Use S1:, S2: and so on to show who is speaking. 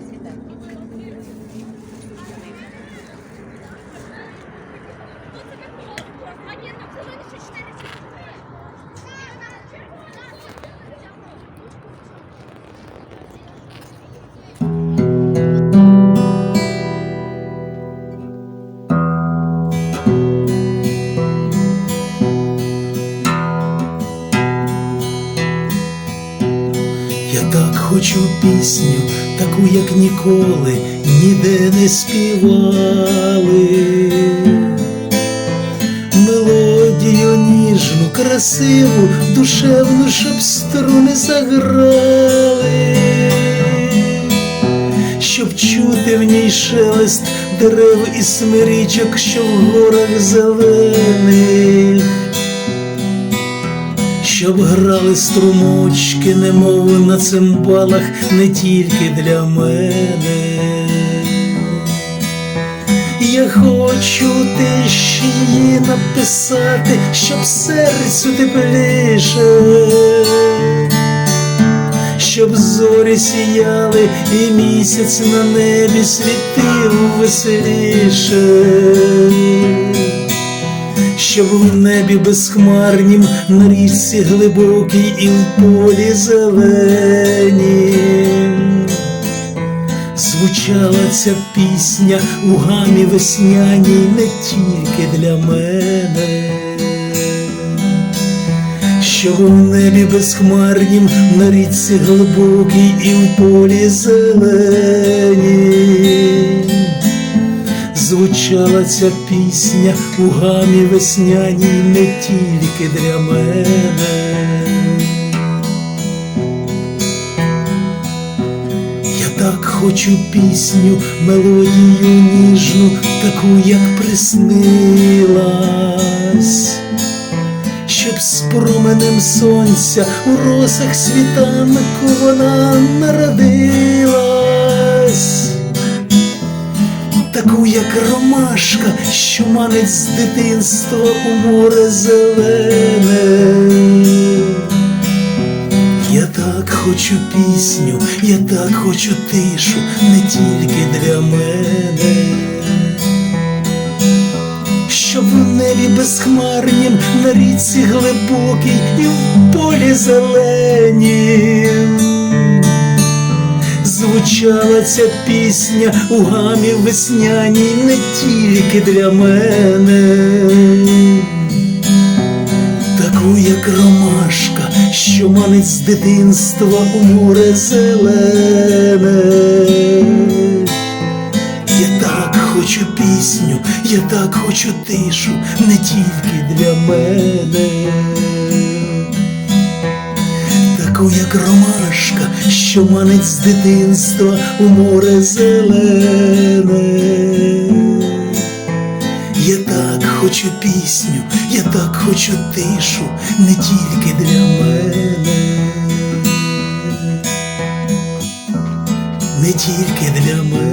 S1: sila. Так хочу пісню, таку, як ніколи, ніде не співали. Мелодію ніжну, красиву, душевну, щоб струни заграли, щоб чути в ній шелест дерев і смирічок, що в горах зелених щоб грали струмочки, немов на цимбалах, не тільки для мене. Я хочу тиші написати, щоб серцю тепліше, щоб зорі сіяли і місяць на небі світив веселіше щоб в небі безхмарнім, на річці глибокій і в полі зеленім. Звучала ця пісня у гамі весняній не тільки для мене, щоб в небі безхмарнім, на річці глибокій і в полі зеленім звучала ця пісня у гамі весняній не тільки для мене. Я так хочу пісню, мелодію ніжну, таку, як приснилась, щоб з променем сонця у росах світанку вона народилась таку, як ромашка, що манить з дитинства у море зелене. Я так хочу пісню, я так хочу тишу, не тільки для мене. Щоб в небі безхмарнім, на річці глибокій і в полі зеленім звучала ця пісня у гамі весняній не тільки для мене, таку, як ромашка, що манить з дитинства у море зелене. Я так хочу пісню, я так хочу тишу, не тільки для мене таку, як ромашка, що манить з дитинства у море зелене. Я так хочу пісню, я так хочу тишу, не тільки для мене, не тільки для мене.